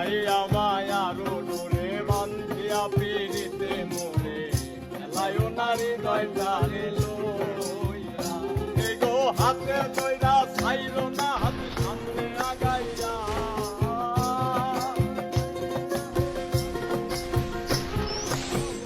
জড়াইয়া মায়ারো ডোরে বান্ধিয়া পিড়িতে মোরে। খেলায় নারী দয়টারে লইয়া। এগো হাতে দইরা ছাইল না হাত, সামনে আগাইয়া।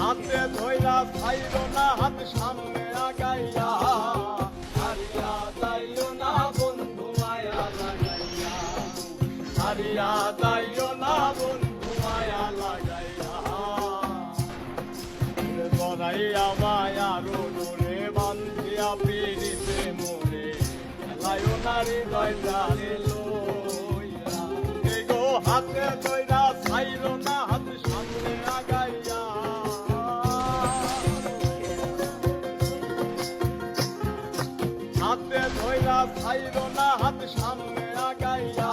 হাতে ধইরা ছাইল না হাত, সামনে হারিয়া যাইও না বন্ধু, মায়া লাগাইয়া। গড়াইয়া মায়া রোডরে বান্ধিয়া পিড়িতে মোরে। খেলায়ও নারী দয়টারে লইয়া। এগো হাতে দইরা ছাইল না, হাত সামনে আগাইয়া। হাতে ধইরা ছাইল না, হাত সামনে আগাইয়া।